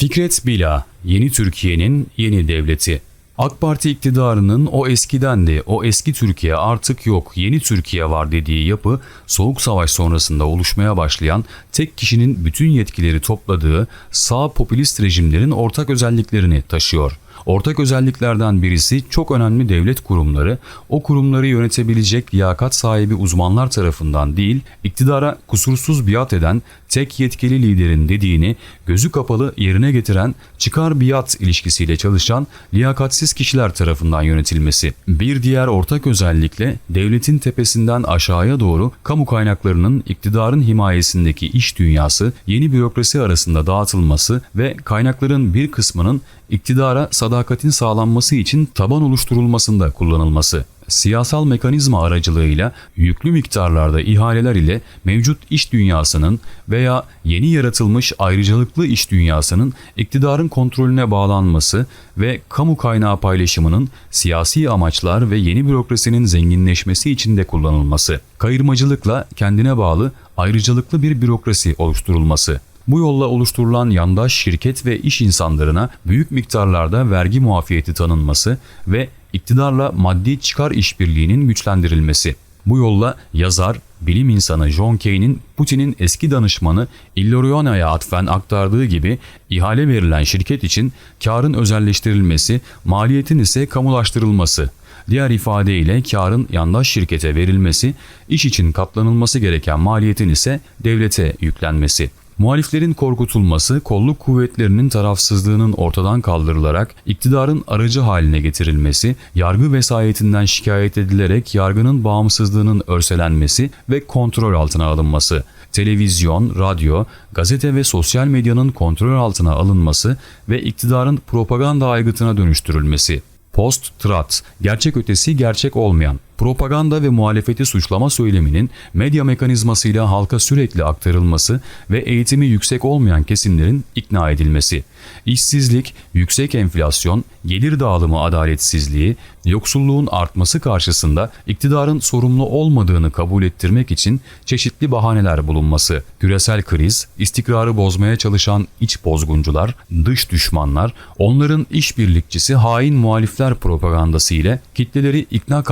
Fikret Bila, yeni Türkiye'nin yeni devleti. AK Parti iktidarının o eskiden de o eski Türkiye artık yok, yeni Türkiye var dediği yapı, Soğuk Savaş sonrasında oluşmaya başlayan tek kişinin bütün yetkileri topladığı sağ popülist rejimlerin ortak özelliklerini taşıyor. Ortak özelliklerden birisi çok önemli devlet kurumları, o kurumları yönetebilecek liyakat sahibi uzmanlar tarafından değil, iktidara kusursuz biat eden tek yetkili liderin dediğini gözü kapalı yerine getiren çıkar biat ilişkisiyle çalışan liyakatsiz kişiler tarafından yönetilmesi. Bir diğer ortak özellikle devletin tepesinden aşağıya doğru kamu kaynaklarının iktidarın himayesindeki iş dünyası yeni bürokrasi arasında dağıtılması ve kaynakların bir kısmının iktidara sadakatin sağlanması için taban oluşturulmasında kullanılması. Siyasal mekanizma aracılığıyla yüklü miktarlarda ihaleler ile mevcut iş dünyasının veya yeni yaratılmış ayrıcalıklı iş dünyasının iktidarın kontrolüne bağlanması ve kamu kaynağı paylaşımının siyasi amaçlar ve yeni bürokrasinin zenginleşmesi için de kullanılması. Kayırmacılıkla kendine bağlı ayrıcalıklı bir bürokrasi oluşturulması. Bu yolla oluşturulan yandaş şirket ve iş insanlarına büyük miktarlarda vergi muafiyeti tanınması ve iktidarla maddi çıkar işbirliğinin güçlendirilmesi. Bu yolla yazar, bilim insanı John Kay'nin Putin'in eski danışmanı Illoriona'ya atfen aktardığı gibi ihale verilen şirket için karın özelleştirilmesi, maliyetin ise kamulaştırılması, diğer ifadeyle karın yandaş şirkete verilmesi, iş için katlanılması gereken maliyetin ise devlete yüklenmesi. Muhaliflerin korkutulması, kolluk kuvvetlerinin tarafsızlığının ortadan kaldırılarak iktidarın aracı haline getirilmesi, yargı vesayetinden şikayet edilerek yargının bağımsızlığının örselenmesi ve kontrol altına alınması, televizyon, radyo, gazete ve sosyal medyanın kontrol altına alınması ve iktidarın propaganda aygıtına dönüştürülmesi. Post-Trat, gerçek ötesi gerçek olmayan, propaganda ve muhalefeti suçlama söyleminin medya mekanizmasıyla halka sürekli aktarılması ve eğitimi yüksek olmayan kesimlerin ikna edilmesi, işsizlik, yüksek enflasyon, gelir dağılımı adaletsizliği, yoksulluğun artması karşısında iktidarın sorumlu olmadığını kabul ettirmek için çeşitli bahaneler bulunması, küresel kriz, istikrarı bozmaya çalışan iç bozguncular, dış düşmanlar, onların işbirlikçisi hain muhalifler propagandası ile kitleleri ikna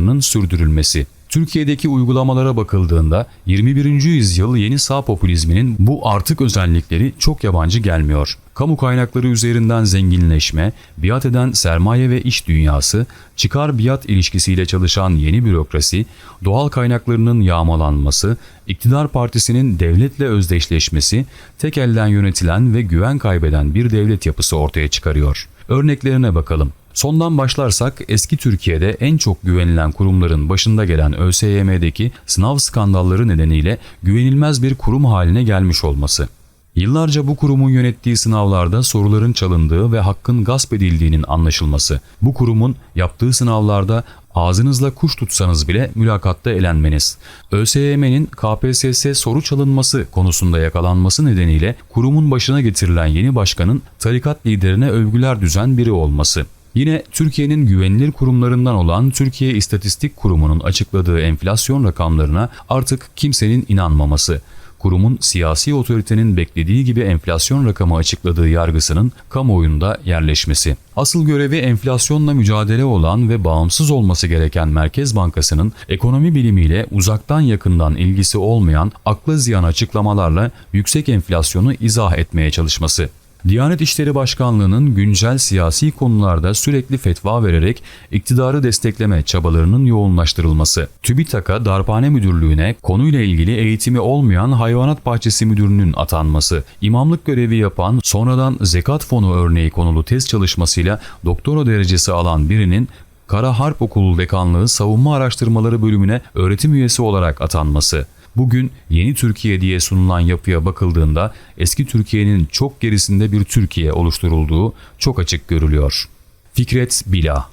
kampanyalarının sürdürülmesi. Türkiye'deki uygulamalara bakıldığında 21. yüzyıl yeni sağ popülizminin bu artık özellikleri çok yabancı gelmiyor. Kamu kaynakları üzerinden zenginleşme, biat eden sermaye ve iş dünyası, çıkar biat ilişkisiyle çalışan yeni bürokrasi, doğal kaynaklarının yağmalanması, iktidar partisinin devletle özdeşleşmesi, tek elden yönetilen ve güven kaybeden bir devlet yapısı ortaya çıkarıyor. Örneklerine bakalım. Sondan başlarsak eski Türkiye'de en çok güvenilen kurumların başında gelen ÖSYM'deki sınav skandalları nedeniyle güvenilmez bir kurum haline gelmiş olması. Yıllarca bu kurumun yönettiği sınavlarda soruların çalındığı ve hakkın gasp edildiğinin anlaşılması, bu kurumun yaptığı sınavlarda ağzınızla kuş tutsanız bile mülakatta elenmeniz, ÖSYM'nin KPSS soru çalınması konusunda yakalanması nedeniyle kurumun başına getirilen yeni başkanın tarikat liderine övgüler düzen biri olması, Yine Türkiye'nin güvenilir kurumlarından olan Türkiye İstatistik Kurumu'nun açıkladığı enflasyon rakamlarına artık kimsenin inanmaması, kurumun siyasi otoritenin beklediği gibi enflasyon rakamı açıkladığı yargısının kamuoyunda yerleşmesi. Asıl görevi enflasyonla mücadele olan ve bağımsız olması gereken Merkez Bankası'nın ekonomi bilimiyle uzaktan yakından ilgisi olmayan akla ziyan açıklamalarla yüksek enflasyonu izah etmeye çalışması. Diyanet İşleri Başkanlığı'nın güncel siyasi konularda sürekli fetva vererek iktidarı destekleme çabalarının yoğunlaştırılması. TÜBİTAK'a Darphane Müdürlüğü'ne konuyla ilgili eğitimi olmayan Hayvanat Bahçesi Müdürü'nün atanması, imamlık görevi yapan sonradan zekat fonu örneği konulu test çalışmasıyla doktora derecesi alan birinin Kara Harp Okulu Dekanlığı Savunma Araştırmaları Bölümüne öğretim üyesi olarak atanması, Bugün yeni Türkiye diye sunulan yapıya bakıldığında eski Türkiye'nin çok gerisinde bir Türkiye oluşturulduğu çok açık görülüyor. Fikret Bila